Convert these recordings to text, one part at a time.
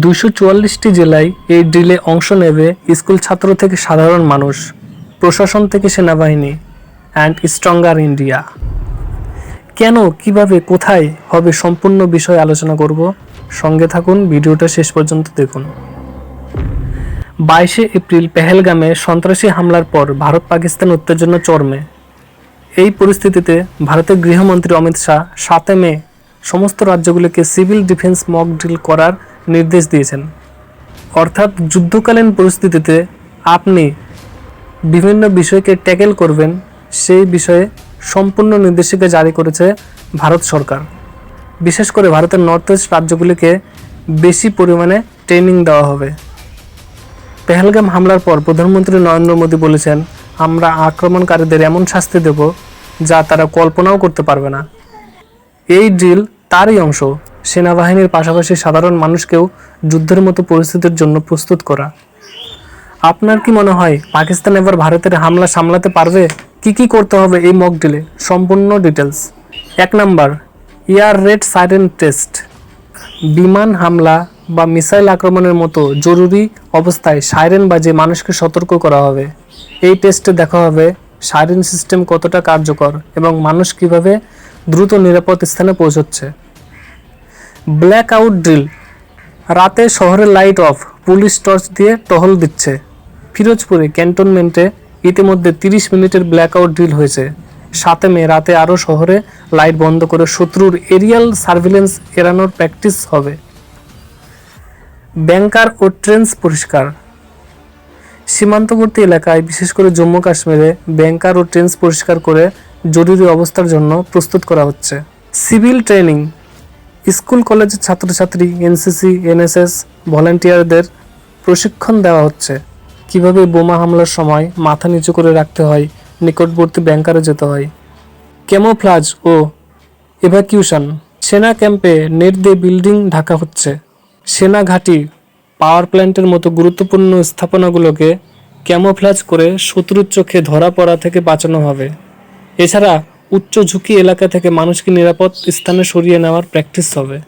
দুশো চুয়াল্লিশটি জেলায় এই ড্রিলে অংশ নেবে স্কুল ছাত্র থেকে সাধারণ মানুষ, প্রশাসন থেকে সেনাবাহিনী অ্যান্ড স্ট্রঙ্গার ইন্ডিয়া কেন, কীভাবে, কোথায় হবে সম্পূর্ণ বিষয় আলোচনা করব? সঙ্গে থাকুন, ভিডিওটা শেষ পর্যন্ত দেখুন। বাইশে এপ্রিল পেহেলগামে সন্ত্রাসী হামলার পর ভারত পাকিস্তান উত্তেজনা চরমে। এই পরিস্থিতিতে ভারতের গৃহমন্ত্রী অমিত শাহ সাতে মে সমস্ত রাজ্যগুলিকে সিভিল ডিফেন্স মক ড্রিল করার নির্দেশ দিয়েছেন। অর্থাৎ যুদ্ধকালীন পরিস্থিতিতে আপনি বিভিন্ন বিষয়কে ট্যাকেল করবেন, সেই বিষয়ে সম্পূর্ণ নির্দেশিকা জারি করেছে ভারত সরকার। বিশেষ করে ভারতের নর্থ ইস্ট রাজ্যগুলিকে বেশি পরিমাণে ট্রেনিং দেওয়া হবে। পেহেলগাম হামলার পর প্রধানমন্ত্রী নরেন্দ্র মোদী বলেছেন, আমরা আক্রমণকারীদের এমন শাস্তি দেব যা তারা কল্পনাও করতে পারবে না। এই ড্রিল তারই অংশ। সেনাবাহিনীর পাশাপাশি সাধারণ মানুষকেও যুদ্ধের মতো পরিস্থিতির জন্য প্রস্তুত করা। আপনার কি মনে হয়, পাকিস্তান এবার ভারতের হামলা সামলাতে পারবে? কি কি করতে হবে এই মক ডিলে সম্পূর্ণ ডিটেলস এক number, air raid siren test. বিমান হামলা বা মিসাইল আক্রমণের মতো জরুরি অবস্থায় সাইরেন বাজে মানুষকে সতর্ক করা হবে। এই টেস্টে দেখা হবে সাইরেন সিস্টেম কতটা কার্যকর এবং মানুষ কীভাবে দ্রুত নিরাপদ স্থানে পৌঁছচ্ছে। Blackout drill. রাতে শহরের লাইট অফ, পুলিশ টর্চ দিয়ে টহল দিচ্ছে। ফিরোজপুরে ক্যান্টনমেন্টে ইতিমধ্যে তিরিশ মিনিটের ব্ল্যাক আউট ড্রিল হয়েছে। সাথে মে রাতে আরও শহরে লাইট বন্ধ করে শত্রুর এরিয়াল সার্ভিলেন্স এড়ানোর প্র্যাকটিস হবে। ব্যাংকার ও ট্রেন্স পরিষ্কার। সীমান্তবর্তী এলাকায়, বিশেষ করে জম্মু কাশ্মীরে, ব্যাংকার ও ট্রেন্স পরিষ্কার করে জরুরি অবস্থার জন্য প্রস্তুত করা হচ্ছে। সিভিল ট্রেনিং স্কুল, কলেজের ছাত্রছাত্রী, এনসিসি, এনএসএস, ভলান্টিয়ারদের প্রশিক্ষণ দেওয়া হচ্ছে। কীভাবে বোমা হামলার সময় মাথা নিচু করে রাখতে হয়, নিকটবর্তী ব্যাংকারে যেতে হয়। ক্যামোফ্লাজ ও এভাকিউশন। সেনা ক্যাম্পে নেট দিয়ে বিল্ডিং ঢাকা হচ্ছে। সেনা ঘাঁটি পাওয়ার প্ল্যান্টের মতো গুরুত্বপূর্ণ স্থাপনাগুলোকে ক্যামোফ্লাজ করে শত্রুর চোখে ধরা পড়া থেকে বাঁচানো হবে। এছাড়া উচ্চ ঝুঁকি এলাকা থেকে মানুষকে নিরাপদ স্থানে সরিয়ে নেওয়ার প্র্যাকটিস হবে।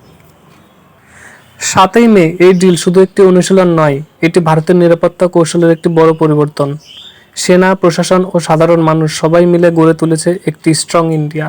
সাতই মে, এই ডিল শুধু একটি অনুশীলন নয়, এটি ভারতের নিরাপত্তা কৌশলের একটি বড় পরিবর্তন। সেনা, প্রশাসন ও সাধারণ মানুষ সবাই মিলে গড়ে তুলেছে একটি স্ট্রং ইন্ডিয়া